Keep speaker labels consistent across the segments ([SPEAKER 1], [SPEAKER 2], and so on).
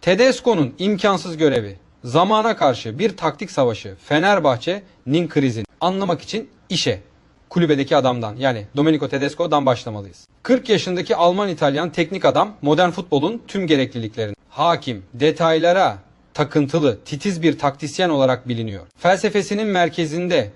[SPEAKER 1] Tedesco'nun imkansız görevi zamana karşı bir taktik savaşı Fenerbahçe'nin krizini anlamak için işe kulübedeki adamdan yani Domenico Tedesco'dan başlamalıyız. 40 yaşındaki Alman-İtalyan teknik adam modern futbolun tüm gerekliliklerini hakim, detaylara takıntılı, titiz bir taktisyen olarak biliniyor. Felsefesinin merkezinde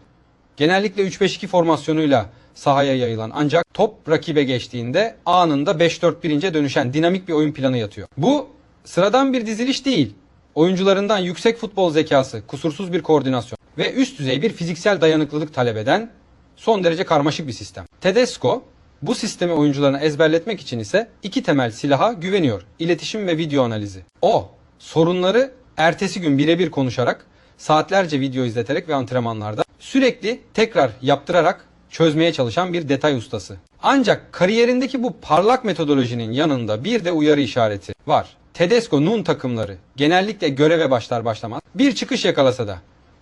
[SPEAKER 1] genellikle 3-5-2 formasyonuyla sahaya yayılan ancak top rakibe geçtiğinde anında 5-4-1'ince dönüşen dinamik bir oyun planı yatıyor. Bu sıradan bir diziliş değil. Oyuncularından yüksek futbol zekası, kusursuz bir koordinasyon ve üst düzey bir fiziksel dayanıklılık talep eden son derece karmaşık bir sistem. Tedesco bu sistemi oyuncularına ezberletmek için ise iki temel silaha güveniyor. İletişim ve video analizi. O sorunları ertesi gün birebir konuşarak, saatlerce video izleterek ve antrenmanlarda sürekli tekrar yaptırarak çözmeye çalışan bir detay ustası. Ancak kariyerindeki bu parlak metodolojinin yanında bir de uyarı işareti var. Tedesco Nun takımları genellikle göreve başlar başlamaz bir çıkış yakalasa da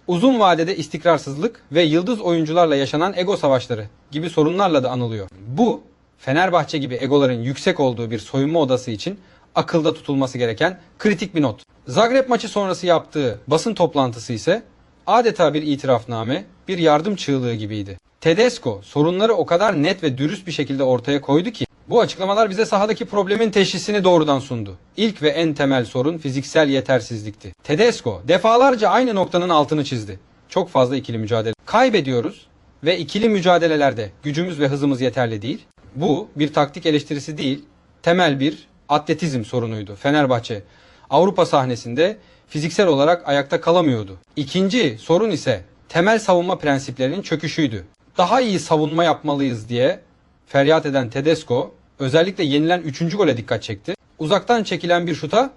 [SPEAKER 1] uzun vadede istikrarsızlık ve yıldız oyuncularla yaşanan ego savaşları gibi sorunlarla da anılıyor. Bu Fenerbahçe gibi egoların yüksek olduğu bir soyunma odası için akılda tutulması gereken kritik bir not. Zagreb maçı sonrası yaptığı basın toplantısı ise adeta bir itirafname, bir yardım çığlığı gibiydi. Tedesco sorunları o kadar net ve dürüst bir şekilde ortaya koydu ki bu açıklamalar bize sahadaki problemin teşhisini doğrudan sundu. İlk ve en temel sorun fiziksel yetersizlikti. Tedesco defalarca aynı noktanın altını çizdi. Çok fazla ikili mücadele. Kaybediyoruz ve ikili mücadelelerde gücümüz ve hızımız yeterli değil. Bu bir taktik eleştirisi değil, temel bir atletizm sorunuydu. Fenerbahçe Avrupa sahnesinde fiziksel olarak ayakta kalamıyordu. İkinci sorun ise temel savunma prensiplerinin çöküşüydü. Daha iyi savunma yapmalıyız diye feryat eden Tedesco özellikle yenilen 3. gole dikkat çekti. Uzaktan çekilen bir şuta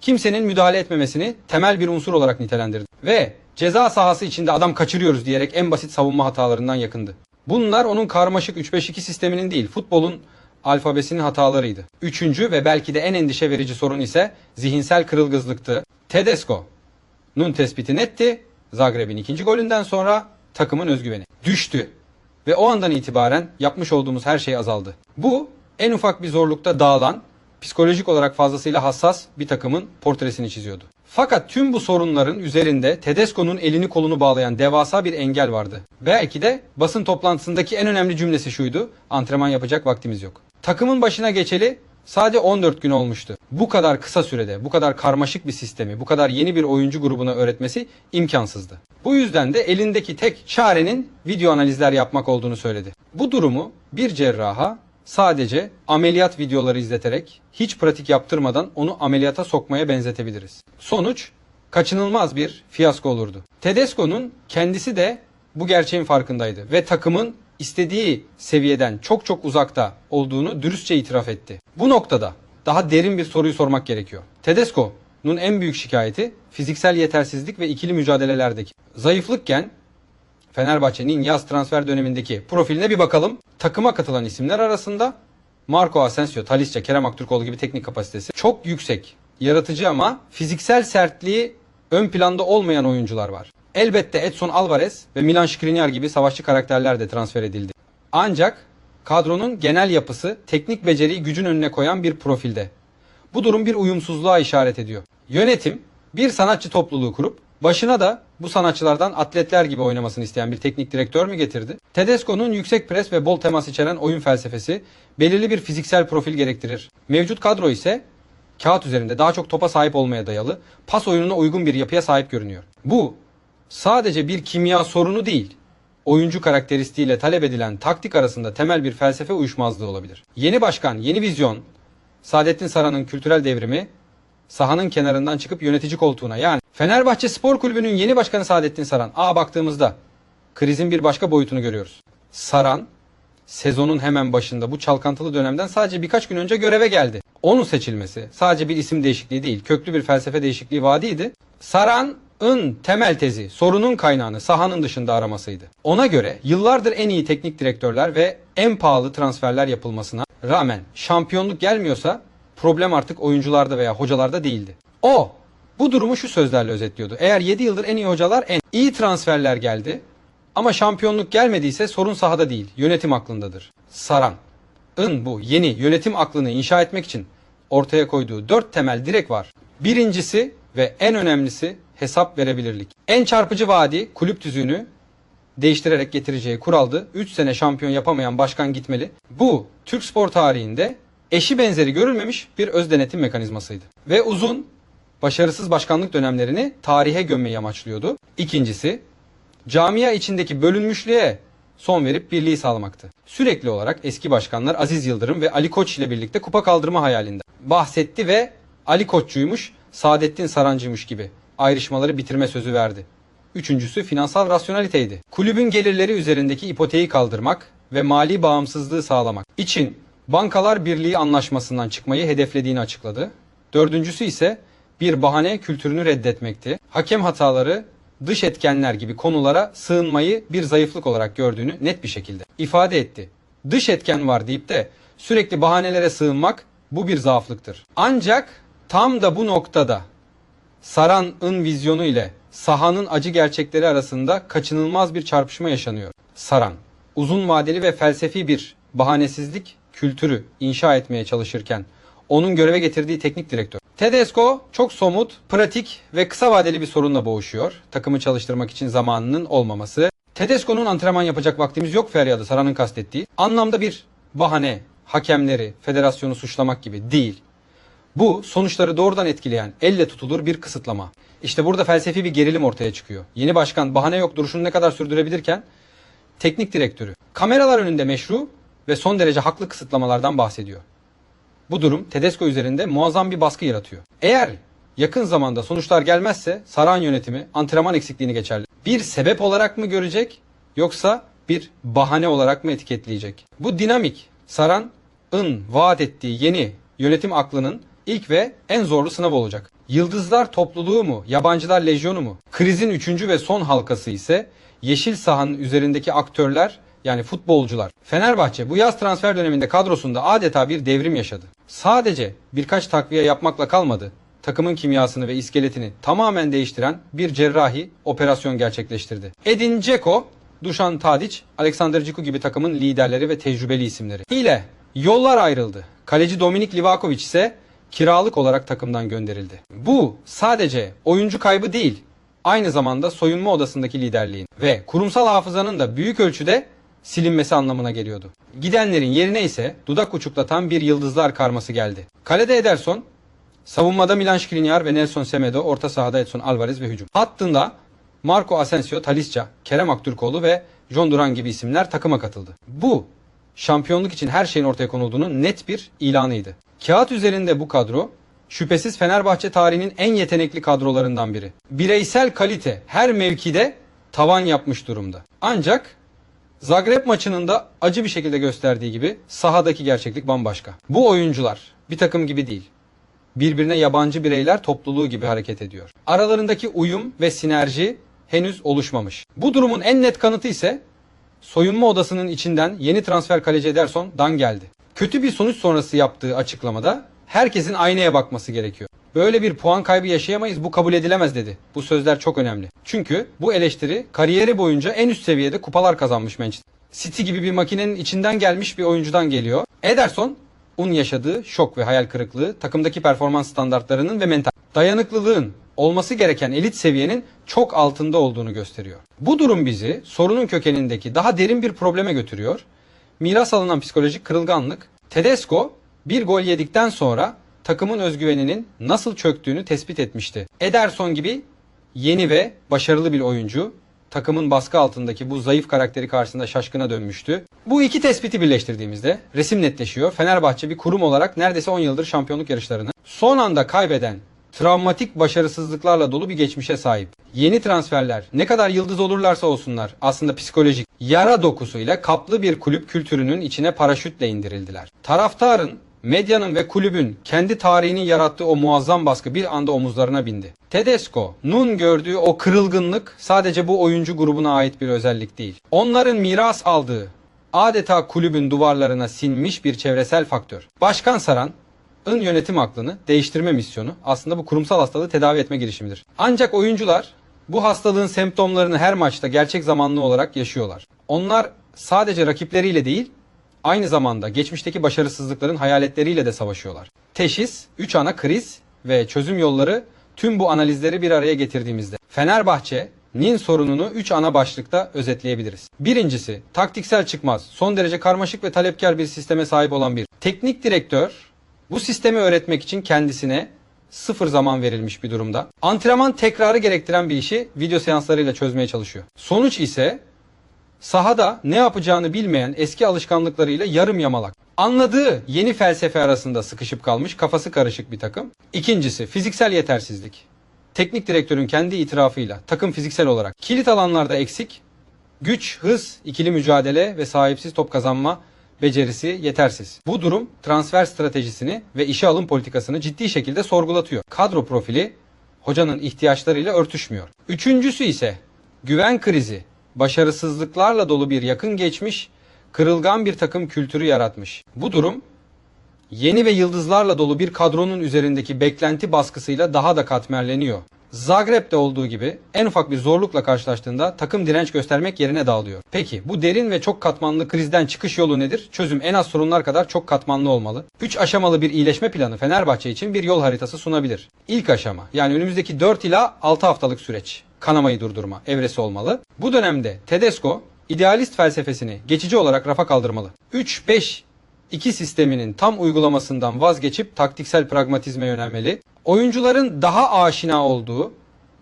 [SPEAKER 1] kimsenin müdahale etmemesini temel bir unsur olarak nitelendirdi. Ve ceza sahası içinde adam kaçırıyoruz diyerek en basit savunma hatalarından yakındı. Bunlar onun karmaşık 3-5-2 sisteminin değil futbolun alfabesinin hatalarıydı. Üçüncü ve belki de en endişe verici sorun ise zihinsel kırılgızlıktı. Tedesco'nun tespiti netti. Zagreb'in ikinci golünden sonra takımın özgüveni düştü. Ve o andan itibaren yapmış olduğumuz her şey azaldı. Bu en ufak bir zorlukta dağılan, psikolojik olarak fazlasıyla hassas bir takımın portresini çiziyordu. Fakat tüm bu sorunların üzerinde Tedesco'nun elini kolunu bağlayan devasa bir engel vardı. Belki de basın toplantısındaki en önemli cümlesi şuydu. Antrenman yapacak vaktimiz yok. Takımın başına geçeli sadece 14 gün olmuştu. Bu kadar kısa sürede, bu kadar karmaşık bir sistemi, bu kadar yeni bir oyuncu grubuna öğretmesi imkansızdı. Bu yüzden de elindeki tek çarenin video analizler yapmak olduğunu söyledi. Bu durumu bir cerraha sadece ameliyat videoları izleterek hiç pratik yaptırmadan onu ameliyata sokmaya benzetebiliriz. Sonuç kaçınılmaz bir fiyasko olurdu. Tedesco'nun kendisi de bu gerçeğin farkındaydı ve takımın istediği seviyeden çok çok uzakta olduğunu dürüstçe itiraf etti. Bu noktada daha derin bir soruyu sormak gerekiyor. Tedesco'nun en büyük şikayeti fiziksel yetersizlik ve ikili mücadelelerdeki. Zayıflıkken Fenerbahçe'nin yaz transfer dönemindeki profiline bir bakalım. Takıma katılan isimler arasında Marco Asensio, Talisca, Kerem Aktürkoğlu gibi teknik kapasitesi çok yüksek. Yaratıcı ama fiziksel sertliği ön planda olmayan oyuncular var. Elbette Edson Alvarez ve Milan Skriniar gibi savaşçı karakterler de transfer edildi. Ancak kadronun genel yapısı teknik beceriyi gücün önüne koyan bir profilde. Bu durum bir uyumsuzluğa işaret ediyor. Yönetim bir sanatçı topluluğu kurup başına da bu sanatçılardan atletler gibi oynamasını isteyen bir teknik direktör mü getirdi? Tedesco'nun yüksek pres ve bol temas içeren oyun felsefesi belirli bir fiziksel profil gerektirir. Mevcut kadro ise kağıt üzerinde daha çok topa sahip olmaya dayalı, pas oyununa uygun bir yapıya sahip görünüyor. Bu sadece bir kimya sorunu değil, oyuncu karakteristiğiyle talep edilen taktik arasında temel bir felsefe uyuşmazlığı olabilir. Yeni başkan, yeni vizyon, Saadettin Saran'ın kültürel devrimi, sahanın kenarından çıkıp yönetici koltuğuna yani Fenerbahçe Spor Kulübü'nün yeni başkanı Saadettin Saran. A baktığımızda krizin bir başka boyutunu görüyoruz. Saran sezonun hemen başında bu çalkantılı dönemden sadece birkaç gün önce göreve geldi. Onun seçilmesi sadece bir isim değişikliği değil, köklü bir felsefe değişikliği vaadiydi. Saran'ın temel tezi sorunun kaynağını sahanın dışında aramasıydı. Ona göre yıllardır en iyi teknik direktörler ve en pahalı transferler yapılmasına rağmen şampiyonluk gelmiyorsa problem artık oyuncularda veya hocalarda değildi. O bu durumu şu sözlerle özetliyordu. Eğer 7 yıldır en iyi hocalar en iyi transferler geldi ama şampiyonluk gelmediyse sorun sahada değil, yönetim aklındadır. Saran, ın bu yeni yönetim aklını inşa etmek için ortaya koyduğu dört temel direk var. Birincisi ve en önemlisi hesap verebilirlik. En çarpıcı vaadi kulüp tüzüğünü değiştirerek getireceği kuraldı. 3 sene şampiyon yapamayan başkan gitmeli. Bu Türk spor tarihinde eşi benzeri görülmemiş bir öz denetim mekanizmasıydı. Ve uzun, başarısız başkanlık dönemlerini tarihe gömmeyi amaçlıyordu. İkincisi, camia içindeki bölünmüşlüğe son verip birliği sağlamaktı. Sürekli olarak eski başkanlar Aziz Yıldırım ve Ali Koç ile birlikte kupa kaldırma hayalinde bahsetti ve Ali Koççuymuş, Saadettin Sarancı'ymış gibi ayrışmaları bitirme sözü verdi. Üçüncüsü finansal rasyonaliteydi. Kulübün gelirleri üzerindeki ipoteği kaldırmak ve mali bağımsızlığı sağlamak için Bankalar Birliği anlaşmasından çıkmayı hedeflediğini açıkladı. Dördüncüsü ise bir bahane kültürünü reddetmekti. Hakem hataları, dış etkenler gibi konulara sığınmayı bir zayıflık olarak gördüğünü net bir şekilde ifade etti. Dış etken var deyip de sürekli bahanelere sığınmak bu bir zaaflıktır. Ancak tam da bu noktada Saran'ın vizyonu ile sahanın acı gerçekleri arasında kaçınılmaz bir çarpışma yaşanıyor. Saran, uzun vadeli ve felsefi bir bahanesizlik kültürü inşa etmeye çalışırken onun göreve getirdiği teknik direktör. Tedesco çok somut, pratik ve kısa vadeli bir sorunla boğuşuyor. Takımı çalıştırmak için zamanının olmaması. Tedesco'nun antrenman yapacak vaktimiz yok feryadı Saran'ın kastettiği. Anlamda bir bahane, hakemleri, federasyonu suçlamak gibi değil. Bu sonuçları doğrudan etkileyen, elle tutulur bir kısıtlama. İşte burada felsefi bir gerilim ortaya çıkıyor. Yeni başkan bahane yok duruşunu ne kadar sürdürebilirken teknik direktörü kameralar önünde meşru ve son derece haklı kısıtlamalardan bahsediyor. Bu durum Tedesco üzerinde muazzam bir baskı yaratıyor. Eğer yakın zamanda sonuçlar gelmezse Saran yönetimi antrenman eksikliğini geçerli. Bir sebep olarak mı görecek yoksa bir bahane olarak mı etiketleyecek? Bu dinamik Saran'ın vaat ettiği yeni yönetim aklının ilk ve en zorlu sınav olacak. Yıldızlar topluluğu mu, yabancılar lejyonu mu? Krizin üçüncü ve son halkası ise yeşil sahanın üzerindeki aktörler yani futbolcular. Fenerbahçe bu yaz transfer döneminde kadrosunda adeta bir devrim yaşadı. Sadece birkaç takviye yapmakla kalmadı. Takımın kimyasını ve iskeletini tamamen değiştiren bir cerrahi operasyon gerçekleştirdi. Edin Dzeko, Dušan Tadić, Aleksandar Ciku gibi takımın liderleri ve tecrübeli isimleri. İle yollar ayrıldı. Kaleci Dominik Livakovic ise kiralık olarak takımdan gönderildi. Bu sadece oyuncu kaybı değil, aynı zamanda soyunma odasındaki liderliğin ve kurumsal hafızanın da büyük ölçüde silinmesi anlamına geliyordu. Gidenlerin yerine ise dudak uçuklatan bir yıldızlar karması geldi. Kalede Ederson, savunmada Milan Skriniar ve Nelson Semedo, orta sahada Edson Alvarez ve hücum. Hattında Marco Asensio, Talisca, Kerem Aktürkoğlu ve John Duran gibi isimler takıma katıldı. Bu şampiyonluk için her şeyin ortaya konulduğunun net bir ilanıydı. Kağıt üzerinde bu kadro şüphesiz Fenerbahçe tarihinin en yetenekli kadrolarından biri. Bireysel kalite her mevkide tavan yapmış durumda. Ancak Zagreb maçının da acı bir şekilde gösterdiği gibi sahadaki gerçeklik bambaşka. Bu oyuncular bir takım gibi değil. Birbirine yabancı bireyler topluluğu gibi hareket ediyor. Aralarındaki uyum ve sinerji henüz oluşmamış. Bu durumun en net kanıtı ise soyunma odasının içinden yeni transfer kaleci Ederson'dan geldi. Kötü bir sonuç sonrası yaptığı açıklamada herkesin aynaya bakması gerekiyor. Böyle bir puan kaybı yaşayamayız bu kabul edilemez dedi. Bu sözler çok önemli. Çünkü bu eleştiri kariyeri boyunca en üst seviyede kupalar kazanmış Manchester. City gibi bir makinenin içinden gelmiş bir oyuncudan geliyor. Ederson un yaşadığı şok ve hayal kırıklığı takımdaki performans standartlarının ve mental dayanıklılığın olması gereken elit seviyenin çok altında olduğunu gösteriyor. Bu durum bizi sorunun kökenindeki daha derin bir probleme götürüyor. Miras alınan psikolojik kırılganlık. Tedesco bir gol yedikten sonra takımın özgüveninin nasıl çöktüğünü tespit etmişti. Ederson gibi yeni ve başarılı bir oyuncu takımın baskı altındaki bu zayıf karakteri karşısında şaşkına dönmüştü. Bu iki tespiti birleştirdiğimizde resim netleşiyor. Fenerbahçe bir kurum olarak neredeyse 10 yıldır şampiyonluk yarışlarını son anda kaybeden travmatik başarısızlıklarla dolu bir geçmişe sahip. Yeni transferler ne kadar yıldız olurlarsa olsunlar aslında psikolojik yara dokusuyla kaplı bir kulüp kültürünün içine paraşütle indirildiler. Taraftarın medyanın ve kulübün kendi tarihinin yarattığı o muazzam baskı bir anda omuzlarına bindi. Tedesco'nun gördüğü o kırılgınlık sadece bu oyuncu grubuna ait bir özellik değil. Onların miras aldığı adeta kulübün duvarlarına sinmiş bir çevresel faktör. Başkan Saran ın yönetim aklını değiştirme misyonu aslında bu kurumsal hastalığı tedavi etme girişimidir. Ancak oyuncular bu hastalığın semptomlarını her maçta gerçek zamanlı olarak yaşıyorlar. Onlar sadece rakipleriyle değil, aynı zamanda geçmişteki başarısızlıkların hayaletleriyle de savaşıyorlar. Teşhis 3 ana kriz ve çözüm yolları tüm bu analizleri bir araya getirdiğimizde Fenerbahçe'nin sorununu 3 ana başlıkta özetleyebiliriz. Birincisi taktiksel çıkmaz, son derece karmaşık ve talepkar bir sisteme sahip olan bir teknik direktör bu sistemi öğretmek için kendisine sıfır zaman verilmiş bir durumda. Antrenman tekrarı gerektiren bir işi video seanslarıyla çözmeye çalışıyor. Sonuç ise sahada ne yapacağını bilmeyen eski alışkanlıklarıyla yarım yamalak. Anladığı yeni felsefe arasında sıkışıp kalmış kafası karışık bir takım. İkincisi fiziksel yetersizlik. Teknik direktörün kendi itirafıyla takım fiziksel olarak kilit alanlarda eksik, güç, hız, ikili mücadele ve sahipsiz top kazanma becerisi yetersiz. Bu durum transfer stratejisini ve işe alım politikasını ciddi şekilde sorgulatıyor. Kadro profili hocanın ihtiyaçlarıyla örtüşmüyor. Üçüncüsü ise güven krizi, başarısızlıklarla dolu bir yakın geçmiş, kırılgan bir takım kültürü yaratmış. Bu durum yeni ve yıldızlarla dolu bir kadronun üzerindeki beklenti baskısıyla daha da katmerleniyor. Zagreb'de olduğu gibi en ufak bir zorlukla karşılaştığında takım direnç göstermek yerine dağılıyor. Peki bu derin ve çok katmanlı krizden çıkış yolu nedir? Çözüm en az sorunlar kadar çok katmanlı olmalı. 3 aşamalı bir iyileşme planı Fenerbahçe için bir yol haritası sunabilir. İlk aşama yani önümüzdeki 4 ila 6 haftalık süreç kanamayı durdurma evresi olmalı. Bu dönemde Tedesco idealist felsefesini geçici olarak rafa kaldırmalı. 3-5 2 sisteminin tam uygulamasından vazgeçip taktiksel pragmatizme yönelmeli. Oyuncuların daha aşina olduğu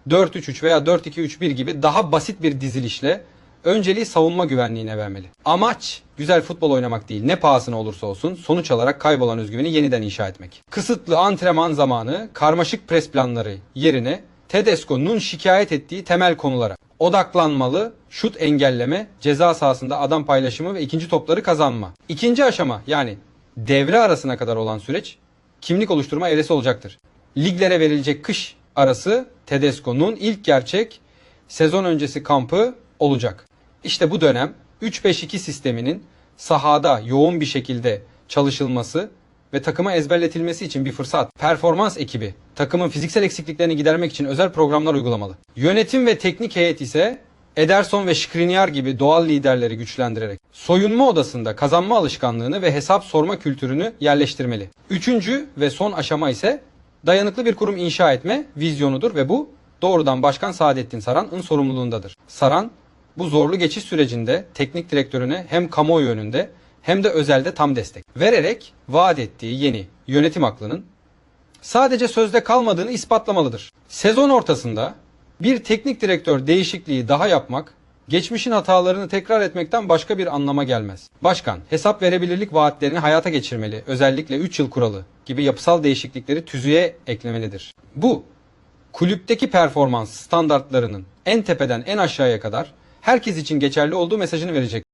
[SPEAKER 1] 4-3-3 veya 4-2-3-1 gibi daha basit bir dizilişle önceliği savunma güvenliğine vermeli. Amaç güzel futbol oynamak değil ne pahasına olursa olsun sonuç alarak kaybolan özgüveni yeniden inşa etmek. Kısıtlı antrenman zamanı karmaşık pres planları yerine Tedesco'nun şikayet ettiği temel konulara odaklanmalı, şut engelleme, ceza sahasında adam paylaşımı ve ikinci topları kazanma. İkinci aşama yani devre arasına kadar olan süreç kimlik oluşturma evresi olacaktır. Liglere verilecek kış arası Tedesco'nun ilk gerçek sezon öncesi kampı olacak. İşte bu dönem 3-5-2 sisteminin sahada yoğun bir şekilde çalışılması ve takıma ezberletilmesi için bir fırsat. Performans ekibi takımın fiziksel eksikliklerini gidermek için özel programlar uygulamalı. Yönetim ve teknik heyet ise Ederson ve Skriniar gibi doğal liderleri güçlendirerek soyunma odasında kazanma alışkanlığını ve hesap sorma kültürünü yerleştirmeli. Üçüncü ve son aşama ise dayanıklı bir kurum inşa etme vizyonudur ve bu doğrudan Başkan Saadettin Saran'ın sorumluluğundadır. Saran bu zorlu geçiş sürecinde teknik direktörüne hem kamuoyu önünde hem de özelde tam destek vererek vaat ettiği yeni yönetim aklının sadece sözde kalmadığını ispatlamalıdır. Sezon ortasında bir teknik direktör değişikliği daha yapmak geçmişin hatalarını tekrar etmekten başka bir anlama gelmez. Başkan, hesap verebilirlik vaatlerini hayata geçirmeli. Özellikle 3 yıl kuralı gibi yapısal değişiklikleri tüzüğe eklemelidir. Bu kulüpteki performans standartlarının en tepeden en aşağıya kadar herkes için geçerli olduğu mesajını verecek.